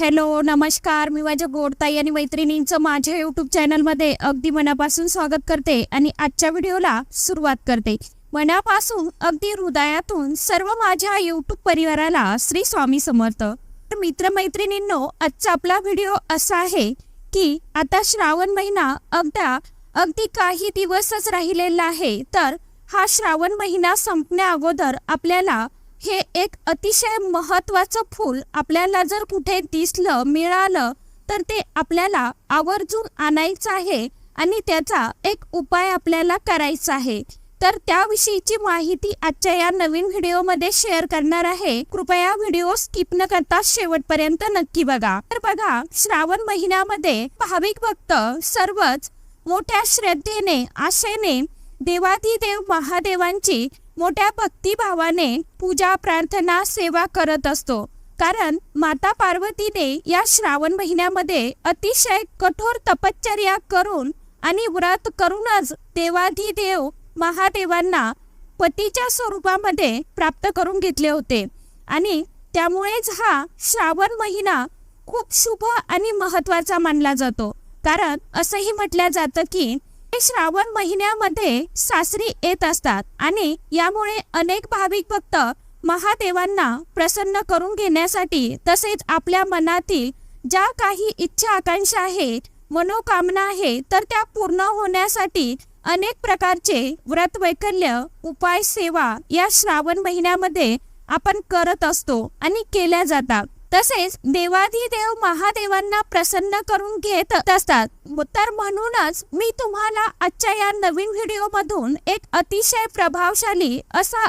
Hello नमस्कार. मी माझ्या गोडताई आणि मैत्रिणींचं माझ्या यूट्यूब चॅनलमध्ये अगदी मनापासून स्वागत करते आणि आजच्या व्हिडिओला सुरुवात करते. मनापासून अगदी हृदयातून सर्व माझ्या यूट्यूब परिवाराला श्री स्वामी समर्थ. तर मित्रमैत्रिणींनो आजचा आपला व्हिडिओ असा आहे की आता श्रावण महिना अगदा अगदी काही दिवसच राहिलेला आहे. तर हा श्रावण महिना संपण्या अगोदर आपल्याला हे एक अतिशय महत्वाचं फूल आपल्याला जर कुठे दिसलं मिळालं तर ते आपल्याला आवर्जून आणायचं आहे आणि त्याचा एक उपाय आपल्याला करायचा आहे. तर त्याविषयीची माहिती आजच्या या नवीन व्हिडिओमध्ये शेअर करणार आहे. कृपया व्हिडिओ स्किप न करता शेवटपर्यंत नक्की बघा. तर बघा श्रावण महिन्यामध्ये भाविक भक्त सर्वच मोठ्या श्रद्धेने आशेने देवाधिदेव महादेवांची मोठ्या भक्तिभावाने पूजा प्रार्थना सेवा करत असतो. कारण माता पार्वतीने या श्रावण महिन्यामध्ये अतिशय कठोर तपश्चर्या करून आणि व्रत करूनच देवाधिदेव महादेवांना पतीच्या स्वरूपामध्ये प्राप्त करून घेतले होते. आणि त्यामुळेच हा श्रावण महिना खूप शुभ आणि महत्त्वाचा मानला जातो. कारण असंही म्हटलं जातं की हे श्रावण महिन्यामध्ये सासरी येत असतात आणि यामुळे अनेक भाविक भक्त महादेवांना प्रसन्न करून घेण्यासाठी तसेच आपल्या मनातील ज्या काही इच्छा आकांक्षा आहेत मनोकामना आहे तर त्या पूर्ण होण्यासाठी अनेक प्रकारचे व्रत वैकल्य उपाय सेवा या श्रावण महिन्यामध्ये आपण करत असतो आणि केल्या जातात. तसेच देवाधिदेव महादेवांना प्रसन्न करून घेत असतात. तर म्हणूनच मी तुम्हाला आजच्या या नवीन व्हिडिओ मधून एक अतिशय प्रभावशाली असा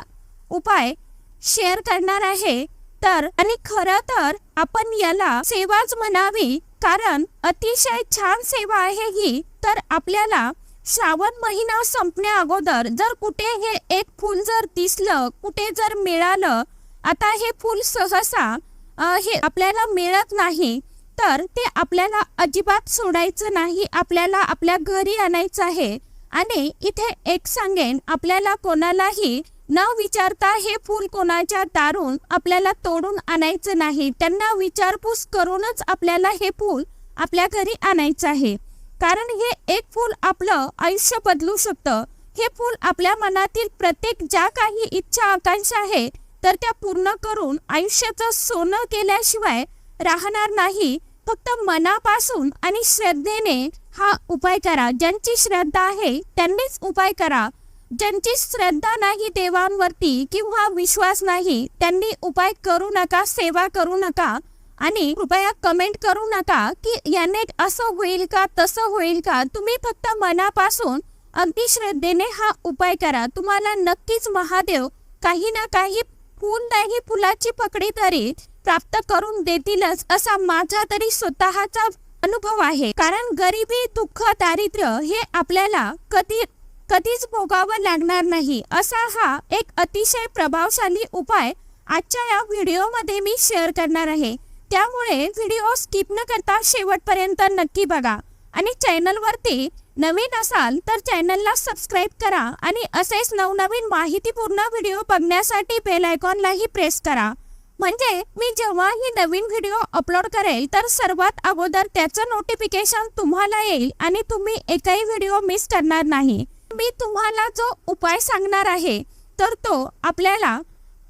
उपाय शेअर करणार आहे. तर आणि खरं तर आपण याला सेवाच म्हणावी कारण अतिशय छान सेवा आहे ही. तर आपल्याला श्रावण महिना संपण्या अगोदर जर कुठे हे एक फूल जर दिसलं कुठे जर मिळालं आता हे फूल सहसा हे आपल्याला मिळत नाही तर ते आपल्याला अजिबात सोडायचं नाही आपल्याला आपल्या घरी आणायचं आहे. आणि इथे एक सांगेन आपल्याला कोणालाही न विचारता हे फूल कोणाच्या दारून आपल्याला तोडून आणायचं नाही. त्यांना विचारपूस करूनच आपल्याला हे फूल आपल्या घरी आणायचं आहे. कारण हे एक फूल आपलं आयुष्य बदलू शकतं. हे फूल आपल्या मनातील प्रत्येक ज्या काही इच्छा आकांक्षा आहे तर त्या पूर्ण करून आयुष्याचं सोनं केल्याशिवाय राहणार नाही. फक्त मनापासून आणि श्रद्धेने हा उपाय करा. ज्यांची श्रद्धा आहे त्यांनीच उपाय करा. ज्यांची श्रद्धा नाही देवांवरती किंवा विश्वास नाही त्यांनी उपाय करू नका सेवा करू नका आणि कृपया कमेंट करू नका की याने असं होईल का तसं होईल का. तुम्ही फक्त मनापासून अगदी श्रद्धेने हा उपाय करा. तुम्हाला नक्कीच महादेव काही ना काही फूल नाही फुलाची पकडी तरी प्राप्त करून देतीलच असा माझा तरी स्वतःचा अनुभव आहे. कारण गरिबी दुःख दारिद्र्य हे आपल्याला कधी कधीच भोगावं लागणार नाही. असा हा एक अतिशय प्रभावशाली उपाय आजच्या या व्हिडिओमध्ये मी शेअर करणार आहे. त्यामुळे व्हिडिओ स्किप न करता शेवटपर्यंत नक्की बघा आणि चॅनलवरती नवीन असाल तर चॅनलला सबस्क्राईब करा आणि असेच नवनवीन माहितीपूर्ण व्हिडिओ बघण्यासाठी बेल आयकॉनलाही प्रेस करा. म्हणजे मी जेव्हा ही नवीन व्हिडिओ अपलोड करेल तर सर्वात अगोदर त्याचं नोटिफिकेशन तुम्हाला येईल आणि तुम्ही एकही व्हिडिओ मिस करणार नाही. मी तुम्हाला जो उपाय सांगणार आहे तर तो आपल्याला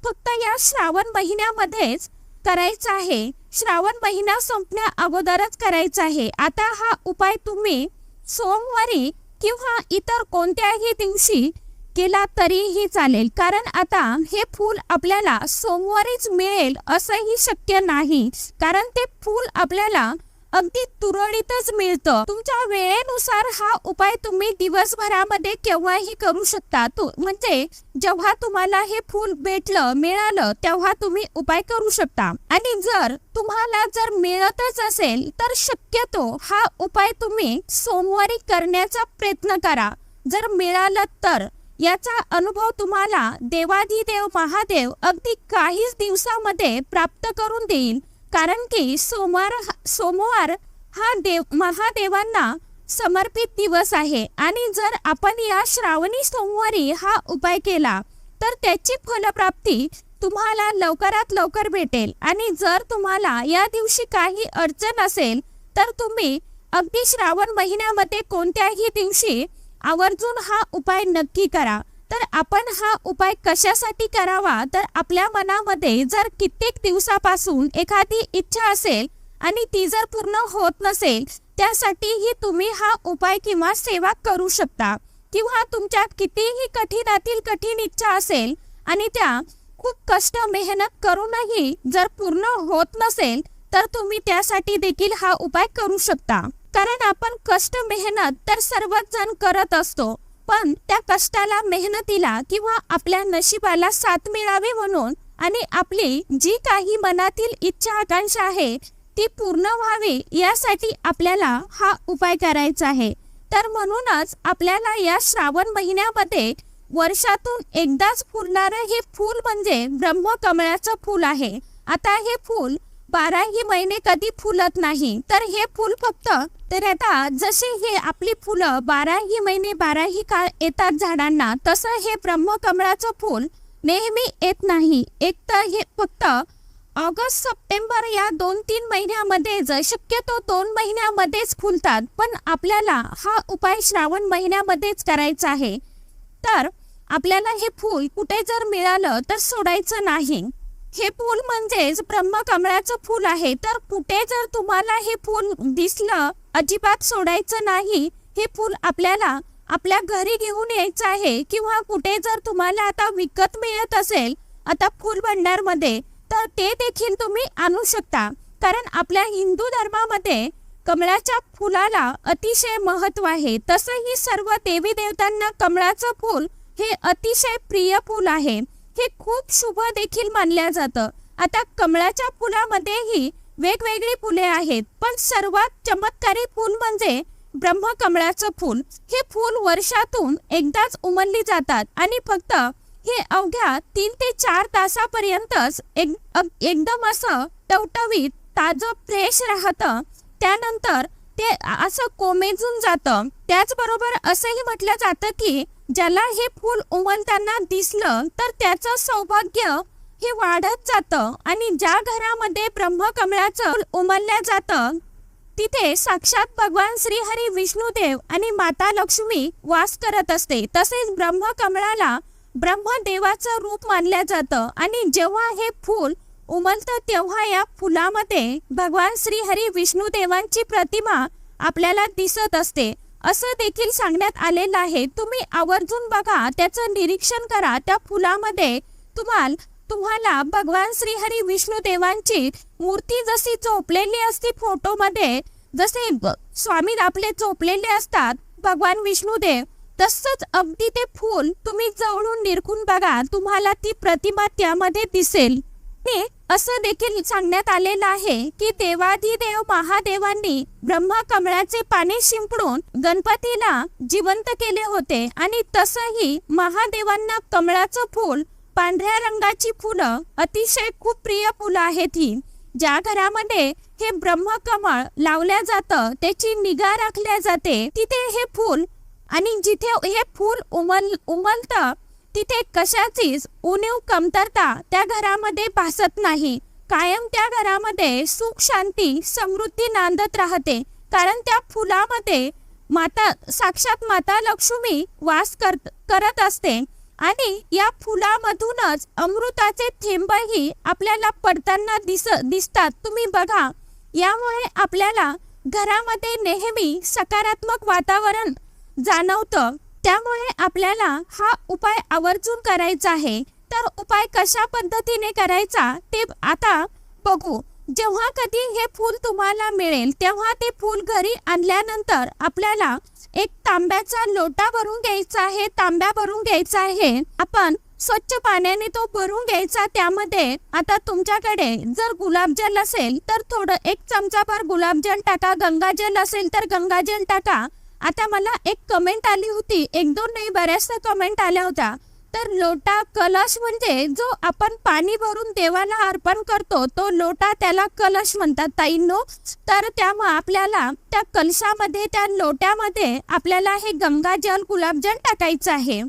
फक्त या श्रावण महिन्यामध्येच करायचा आहे. श्रावण महिना संपण्या अगोदरच करायचा आहे. आता हा उपाय तुम्ही सोमवारी किंवा इतर कोणत्याही दिवशी केला तरीही चालेल. कारण आता हे फूल आपल्याला सोमवारीच मिळेल असंही शक्य नाही. कारण ते फूल आपल्याला अगदी तुरळीतच मिळतं. तुमच्या वेळेनुसार हा उपाय तुम्ही दिवसभरामध्ये केव्हाही करू शकता. तू म्हणजे जेव्हा तुम्हाला हे फूल भेटलं मिळालं तेव्हा तुम्ही उपाय करू शकता. आणि जर तुम्हाला जर मिळतच असेल तर शक्यतो हा उपाय तुम्ही सोमवारी करण्याचा प्रयत्न करा. जर मिळालं तर. याचा अनुभव तुम्हाला देवाधिदेव महादेव अगदी काहीच दिवसामध्ये प्राप्त करून देईल. कारण की सोमवार सोमवार हा देव महादेवांना समर्पित दिवस आहे. आणि जर आपण या श्रावणी सोमवारी हा उपाय केला तर त्याची फलप्राप्ती तुम्हाला लवकरात लवकर भेटेल. आणि जर तुम्हाला या दिवशी काही अडचण असेल तर तुम्ही अगदी श्रावण महिन्यामध्ये कोणत्याही दिवशी आवर्जून हा उपाय नक्की करा. तर आपण हा उपाय कशासाठी करावा? तर आपल्या मनामध्ये जर कित्येक दिवसापासून एखादी इच्छा असेल आणि ती जर पूर्ण होत नसेल त्यासाठीही तुम्ही हा उपाय किंवा सेवा करू शकता. किंवा तुमच्या कितीही कठीणातील कठीण इच्छा असेल आणि त्या खूप कष्ट मेहनत करूनही जर पूर्ण होत नसेल तर तुम्ही त्यासाठी देखील हा उपाय करू शकता. कारण आपण कष्ट मेहनत तर सर्वच जण करत असतो. पण त्या कष्टाला मेहनतीला किंवा आपल्या नशिबाला साथ मिळावी म्हणून आणि आपली जी काही मनातील इच्छा आकांक्षा आहे ती पूर्ण व्हावी यासाठी आपल्याला हा उपाय करायचा आहे. तर म्हणूनच आपल्याला या श्रावण महिन्यामध्ये वर्षातून एकदाच फुलणारं हे फूल म्हणजे ब्रह्मकमळाचं फूल आहे. आता हे फूल बाराही महिने कधी फुलत नाही. तर हे फूल फक्त तर आता जसे हे आपली फुलं बाराही महिने बाराही काळ येतात झाडांना तसं हे ब्रह्मकमळाचं फूल नेहमी येत नाही. एक तर हे फक्त ऑगस्ट सप्टेंबर या दोन तीन महिन्यामध्ये शक्यतो दोन महिन्यामध्येच फुलतात पण आपल्याला हा उपाय श्रावण महिन्यामध्येच करायचा आहे. तर आपल्याला हे फूल कुठे जर मिळालं तर सोडायचं नाही. हे फूल म्हणजेच ब्रह्मकमळाचं फूल आहे. तर कुठे जर तुम्हाला हे फूल दिसलं अजिबात सोडायचं नाही हे फूल आपल्याला आपल्या घरी घेऊन यायचं आहे किंवा कुठे जर तुम्हाला आता विकत मिळत असेल आता फूल भंडारमध्ये तर ते देखील तुम्ही आणू शकता. कारण आपल्या हिंदू धर्मामध्ये कमळाच्या फुलाला अतिशय महत्त्व आहे. तसंही सर्व देवी देवतांना कमळाचं फूल हे अतिशय प्रिय फूल आहे. हे खूप शुभ देखील मानल्या जातं. आता कमळाच्या फुलामध्येही वेगवेगळी फुले आहेत. पण सर्वात चमत्कारी फूल म्हणजे ब्रह्मकमळाचं फूल. हे फूल वर्षातून एकदाच उमलली जातात आणि फक्त हे अवघ्या तीन ते चार तासापर्यंतच एक एकदम असं टवटवीत ताजं फ्रेश राहतं. त्यानंतर ते असं कोमेजून जातं. त्याचबरोबर असंही म्हटलं जातं की ज्याला हे फूल उमलताना दिसलं तर त्याचं सौभाग्य हे वाढत जातं आणि ज्या घरामध्ये ब्रह्मकमळाचं फूल उमलल्या जातं तिथे साक्षात भगवान श्रीहरी विष्णुदेव आणि माता लक्ष्मी वास करत असते. तसेच ब्रह्मकमळाला ब्रह्मदेवाचं रूप मानलं जातं आणि जेव्हा हे फूल उमलतं तेव्हा या फुलामध्ये भगवान श्रीहरी विष्णुदेवांची प्रतिमा आपल्याला दिसत असते. असं देखील सांगण्यात आलेलं आहे. तुम्ही आवर्जून बघा त्याचं निरीक्षण करा. त्या फुलामध्ये तुम्हाला तुम्हाला भगवान श्रीहरी विष्णुदेवांची मूर्ती जशी चोपलेली असती फोटोमध्ये जसे स्वामी आपले चोपलेले असतात भगवान विष्णुदेव तसंच अगदी ते फूल तुम्ही जवळून निरखून बघा. तुम्हाला ती प्रतिमा त्यामध्ये दिसेल. ने असं देखील सांगण्यात आलेलं आहे की देवाधिदेव महादेवांनी ब्रह्मा कमळाचे पाने शिंपडून गणपतीला जिवंत केले होते आणि तसंही महादेवांना कमळाचं फूल पांढऱ्या रंगाची फुलं अतिशय खूप प्रिय फुलं आहेत ही. ज्या घरामध्ये हे ब्रह्मकमळ लावल्या जातं त्याची निगा राखल्या जाते. तिथे हे फूल आणि जिथे हे फूल उमल उमलतं तिथे कशाचीच उणीव कमतरता त्या घरामध्ये भासत नाही. कायम त्या घरामध्ये सुख शांती समृद्धी नांदत राहते. कारण त्या फुलामध्ये माता साक्षात माता लक्ष्मी वास करत करत असते. आणि या फुलामधूनच अमृताचे थेंबही आपल्याला पडताना दिस दिसतात. तुम्ही बघा. यामुळे आपल्याला घरामध्ये नेहमी सकारात्मक वातावरण जाणवतं. त्यामुळे आपल्याला हा उपाय आवर्जून करायचा आहे. तर उपाय कशा पद्धतीने करायचा ते आता बघू. जेव्हा कधी हे फूल तुम्हाला मिळेल तेव्हा ते फूल घरी आणल्यानंतर आपल्याला एक तांब्याचा लोटा भरून घ्यायचा आहे तांब्या भरून घ्यायचा आहे. आपण स्वच्छ पाण्याने तो भरून घ्यायचा. त्यामध्ये आता तुमच्याकडे जर गुलाबजल असेल तर थोडं एक चमचाभर गुलाबजल टाका. गंगाजल असेल तर गंगाजल टाका. आता मला एक कमेंट आली होती. एक दोन नाही बऱ्याचशा कमेंट आल्या होत्या. तर लोटा कलश म्हणजे जो आपण पाणी भरून देवाला अर्पण करतो तो लोटा त्याला कलश म्हणतात ताईंनो. तर त्यामुळे आपल्याला त्या कलशामध्ये त्या लोट्यामध्ये आपल्याला हे गंगाजल गुलाबजल टाकायचं आहे.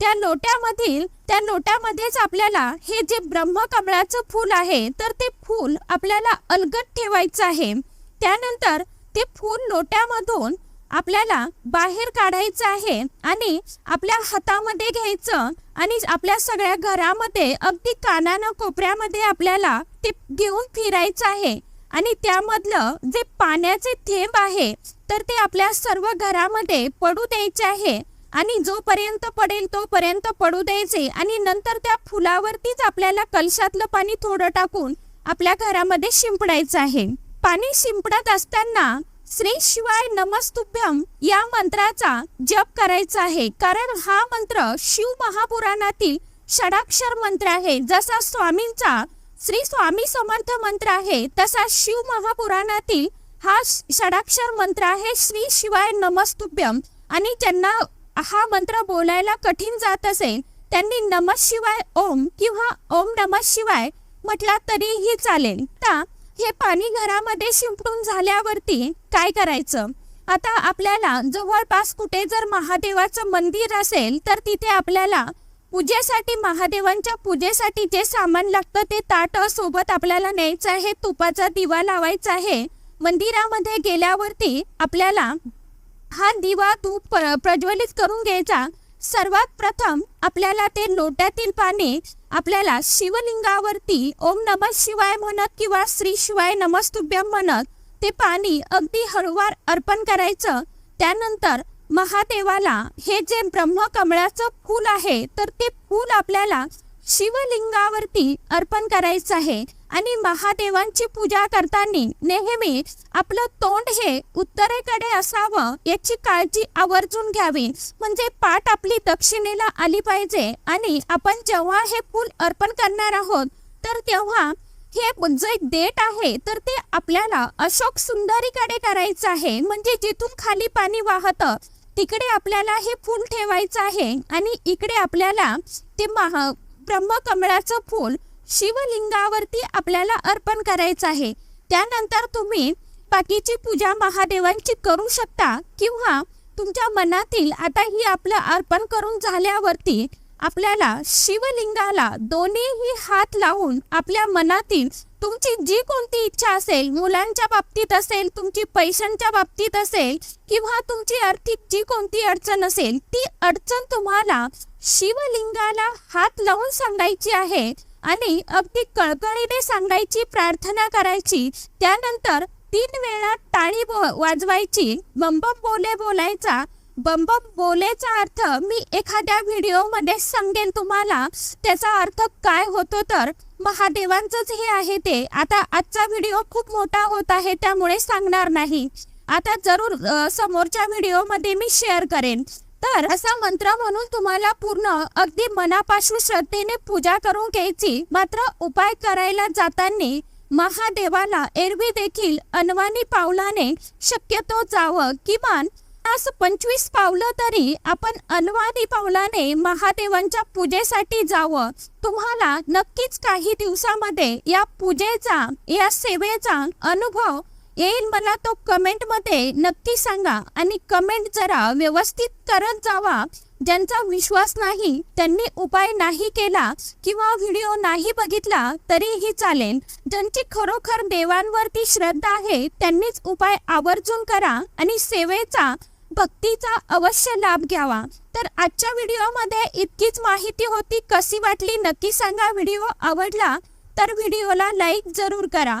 त्या लोट्यामधील त्या लोट्यामध्येच आपल्याला हे जे ब्रह्मकमळाचं फूल आहे तर ते फूल आपल्याला अलगट ठेवायचं आहे. त्यानंतर ते फूल लोट्यामधून आपल्याला बाहेर काढायचं आहे आणि आपल्या हातामध्ये घ्यायचं आणि आपल्या सगळ्या घरामध्ये अगदी कानानं कोपऱ्यामध्ये आपल्याला ते घेऊन फिरायचं आहे. आणि त्यामधलं जे पाण्याचे थेंब आहे तर ते आपल्या सर्व घरामध्ये पडू द्यायचे आहे. आणि जोपर्यंत पडेल तोपर्यंत पडू द्यायचे. आणि नंतर त्या फुलावरतीच आपल्याला कलशातलं पाणी थोडं टाकून आपल्या घरामध्ये शिंपडायचं आहे. पाणी शिंपडत असताना श्री शिवाय नमस्तुभ्यम या मंत्राचा जप करायचा आहे. कारण हा मंत्र शिव महापुराणातील षडाक्षर मंत्र आहे. जसा स्वामींचा श्री स्वामी समर्थ मंत्र आहे तसा शिव महापुराणातील हा षडाक्षर मंत्र आहे. श्री शिवाय नमस्तुभ्यम आणि ज्यांना हा मंत्र बोलायला कठीण जात असेल त्यांनी नमः शिवाय ओम किंवा ओम नमः शिवाय म्हटला तरीही चालेल. तर हे पाणी घरामध्ये शिंपडून झाल्यावरती काय करायचं? आता आपल्याला जवळपास कुठे जर महादेवाचं मंदिर असेल तर तिथे आपल्याला पूजेसाठी महादेवांच्या पूजेसाठी जे सामान लागतं ते ताट सोबत आपल्याला न्यायचं आहे तुपाचा दिवा लावायचा आहे. मंदिरामध्ये गेल्यावरती आपल्याला हा दिवा धूप प्रज्वलित करून घ्यायचा. सर्वात प्रथम आपल्याला ते लोट्यातील पाणी आपल्याला शिवलिंगावरती ओम नम शिवाय म्हणत किंवा श्री शिवाय नमस्तुभ्यम म्हणत ते पाणी अगदी हळूवार अर्पण करायचं त्यानंतर महादेवाला हे जे ब्रह्मकमळाचं फूल आहे तर ते फूल आपल्याला शिवलिंगावरती अर्पण करायचं आहे. आणि महादेवांची पूजा करताना नेहमी आपलं तोंड हे उत्तरेकडे असावं याची काळजी आवर्जून घ्यावी. म्हणजे पाठ आपली दक्षिणेला आली पाहिजे आणि आपण जेव्हा हे फूल अर्पण करणार आहोत तर तेव्हा हे जे डेट आहे तर ते आपल्याला अशोक सुंदरीकडे करायचं आहे. म्हणजे जिथून खाली पाणी वाहतं तिकडे आपल्याला हे फूल ठेवायचं आहे. आणि इकडे आपल्याला ते महा ब्रह्मकमळाचं फूल शिवलिंगावरती आपल्याला अर्पण करायचं आहे. त्यानंतर तुम्ही बाकीची पूजा महादेवांची करू शकता किंवा तुमच्या मनातील आता ही आपलं अर्पण करून झाल्यावरती आपल्याला शिवलिंगाला दोन्हीही हात लावून आपल्या मनातील तुमची जी कोणती इच्छा असेल मुलांच्या बाबतीत असेल तुमची पैशांच्या बाबतीत असेल किंवा तुमची आर्थिक जी कोणती अडचण असेल ती अडचण तुम्हाला शिवलिंगाला हात लावून सांगायची आहे. आणि अगदी कळकळीने सांगायची प्रार्थना करायची त्यानंतर तीन वेळा टाळी बो- वाजवायची. बंबम बोले बोलायचा. बंबम बोलेचा अर्थ मी एखाद्या व्हिडिओमध्ये सांगेन तुम्हाला त्याचा अर्थ काय होतो तर महादेवांचंच हे आहे ते. आता आजचा व्हिडिओ खूप मोठा होत आहे त्यामुळे सांगणार नाही. आता जरूर समोरच्या व्हिडिओमध्ये मी शेअर करेन. तर असा मंत्र म्हणून तुम्हाला पूर्ण अगदी मनापासून श्रद्धेने पूजा करून घ्यायची. मात्र उपाय करायला जाताना महादेवाला एरवी देखील अनवानी पावलाने शक्यतो जावं किमान असं पंचवीस पावलं तरी आपण अनवानी पावलाने महादेवांच्या पूजेसाठी जावं. तुम्हाला नक्कीच काही दिवसामध्ये या पूजेचा या सेवेचा अनुभव येईल मला तो कमेंटमध्ये नक्की सांगा. आणि कमेंट जरा व्यवस्थित करत जावा. ज्यांचा विश्वास नाही त्यांनी उपाय नाही केला किंवा व्हिडिओ नाही बघितला तरीही चालेल. ज्यांची खरोखर देवांवरती श्रद्धा आहे त्यांनीच उपाय आवर्जून करा आणि सेवेचा भक्तीचा अवश्य लाभ घ्यावा. तर आजच्या व्हिडिओमध्ये इतकीच माहिती होती. कशी वाटली? नक्की सांगा. व्हिडिओ आवडला? तर व्हिडिओला लाईक जरूर करा.